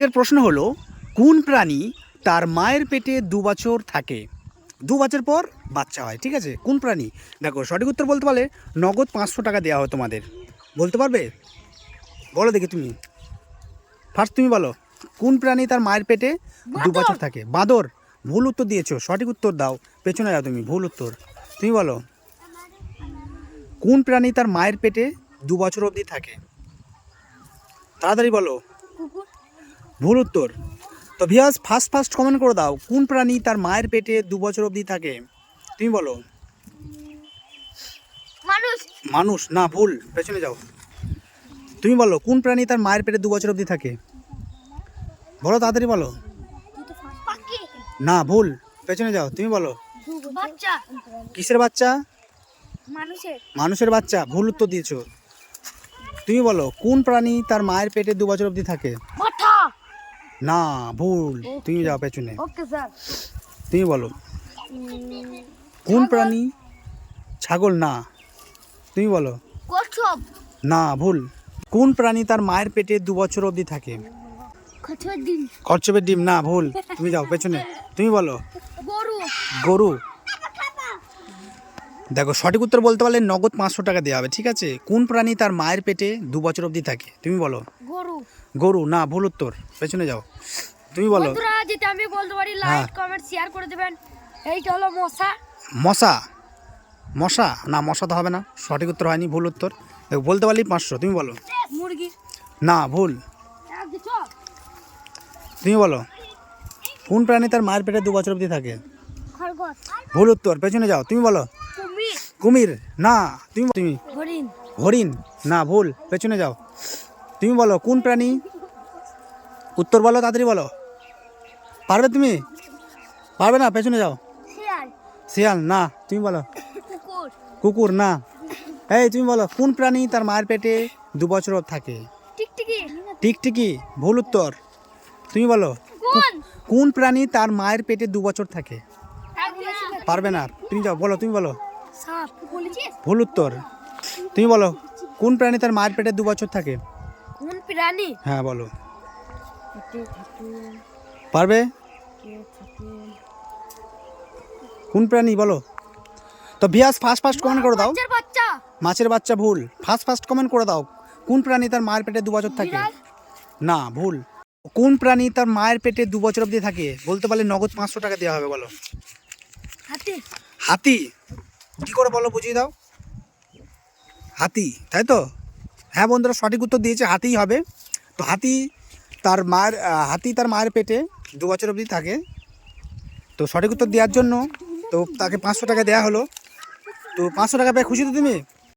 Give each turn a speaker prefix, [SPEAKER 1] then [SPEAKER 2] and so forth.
[SPEAKER 1] এর প্রশ্ন হলো কোন প্রাণী তার মায়ের পেটে দু বছর থাকে? দু বছর পর বাচ্চা হয় ঠিক আছে? কোন প্রাণী? দেখো সঠিক উত্তর বলতে পারলে নগদ পাঁচশো টাকা দেওয়া হয় তোমাদের। বলতে পারবে? বলো দেখি তুমি। ফার্স্ট তুমি বলো কোন প্রাণী তার মায়ের পেটে দু বছর থাকে? বাঁদর। ভুল উত্তর দিয়েছ সঠিক উত্তর দাও। পেছনে যাও তুমি ভুল উত্তর। তুমি বলো কোন প্রাণী তার মায়ের পেটে দু বছর অবধি থাকে? তাড়াতাড়ি বলো। ভুল উত্তর। তো ভিয়াস ফার্স্ট ফার্স্ট কমেন্ট করে দাও কোন প্রাণী তার মায়ের পেটে দু বছর অবধি থাকে? তুমি বলো।
[SPEAKER 2] মানুষ।
[SPEAKER 1] মানুষ না ভুল পেছনে যাও। তুমি বলো কোন প্রাণী তার মায়ের পেটে দু বছর অবধি থাকে? বলো তাড়াতাড়ি বলো। না ভুল পেছনে যাও তুমি বলো।
[SPEAKER 2] বাচ্চা।
[SPEAKER 1] কিসের বাচ্চা?
[SPEAKER 2] মানুষের।
[SPEAKER 1] বাচ্চা ভুল উত্তর দিয়েছ। তুমি বলো কোন প্রাণী তার মায়ের পেটে দু বছর অবধি থাকে? না ভুল। তুমি যাও পেছনে।
[SPEAKER 2] ওকে স্যার
[SPEAKER 1] তুমি বলো। কোন প্রাণী? ছাগল না। তুমি বলো।
[SPEAKER 2] কচ্ছপ।
[SPEAKER 1] না ভুল। কোন প্রাণী তার মায়ের পেটে দু বছর অবধি থাকে?
[SPEAKER 2] কচ্ছপের ডিম।
[SPEAKER 1] কচ্ছপের ডিম না ভুল। তুমি যাও পেছনে। তুমি বলো।
[SPEAKER 2] গরু।
[SPEAKER 1] গরু। দেখো সঠিক উত্তর বলতে পারলে নগদ পাঁচশো টাকা দেওয়া হবে ঠিক আছে? কোন প্রাণী তার মায়ের পেটে দু বছর অবধি থাকে? তুমি বলো।
[SPEAKER 2] গরু
[SPEAKER 1] না ভুল উত্তর। পেছনে যাও। তুমি বলো।
[SPEAKER 2] বন্ধুরা যেটা আমি বলতে পারি। লাইক কমেন্ট শেয়ার করে দেবেন। এইটা হলো মশা।
[SPEAKER 1] মশা? মশা? না মশা তো হবে না। সঠিক উত্তর হয়নি ভুল উত্তর। দেখো বলতে পারলি পাঁচশো। তুমি বলো।
[SPEAKER 2] মুরগি।
[SPEAKER 1] না ভুল। তুমি বলো। কোন প্রাণী তার মায়ের পেটে দু বছর অবধি থাকে? ভুল উত্তর। পেছনে যাও। তুমি বলো।
[SPEAKER 2] কুমির।
[SPEAKER 1] কুমির? না তুমি তুমি
[SPEAKER 2] হরিণ।
[SPEAKER 1] হরিণ? না ভুল। পেছনে যাও। তুমি বলো কোন প্রাণী? উত্তর বলো তাড়াতাড়ি বলো। পারবে তুমি? পারবে না? পেছনে যাও।
[SPEAKER 2] শিয়াল।
[SPEAKER 1] না তুমি বলো।
[SPEAKER 2] কুকুর।
[SPEAKER 1] না। এই তুমি বলো কোন প্রাণী তার মায়ের পেটে দু বছর থাকে?
[SPEAKER 2] টিকটিকি।
[SPEAKER 1] ভুল উত্তর। তুমি বলো
[SPEAKER 2] কোন?
[SPEAKER 1] প্রাণী তার মায়ের পেটে দু বছর থাকে? পারবে না। তুমি যাও বলো তুমি বলো। ভুল উত্তর। তুমি বলো কোন প্রাণী তার মায়ের পেটে দু বছর থাকে?
[SPEAKER 2] প্রাণী
[SPEAKER 1] হ্যাঁ বলো। পারবে? কোন প্রাণী বলো? তো ভিয়াস ফার্স্ট ফার্স্ট কমেন্ট করে দাও। মাছের বাচ্চা। ভুল। ফার্স্ট ফার্স্ট কমেন্ট করে দাও। কোন প্রাণী তার মায়ের পেটে দু বছর থাকে? না ভুল। কোন প্রাণী তার মায়ের পেটে দু বছর অবধি থাকে? বলতে পারলে নগদ পাঁচশো টাকা দেওয়া হবে বলো।
[SPEAKER 2] হাতি।
[SPEAKER 1] হাতি। কি করে বলো বুঝিয়ে দাও। হাতি তাই তো? হ্যাঁ বন্ধুরা, সঠিক উত্তর দিয়েছে, হাতিই হবে। তো হাতি তার মায়ের হাতি তার মায়ের পেটে দু বছর অবধি থাকে। তো সঠিক উত্তর দেওয়ার জন্য তো তাকে পাঁচশো টাকা দেওয়া হলো। তো পাঁচশো টাকা পেয়ে খুশি তো তুমি?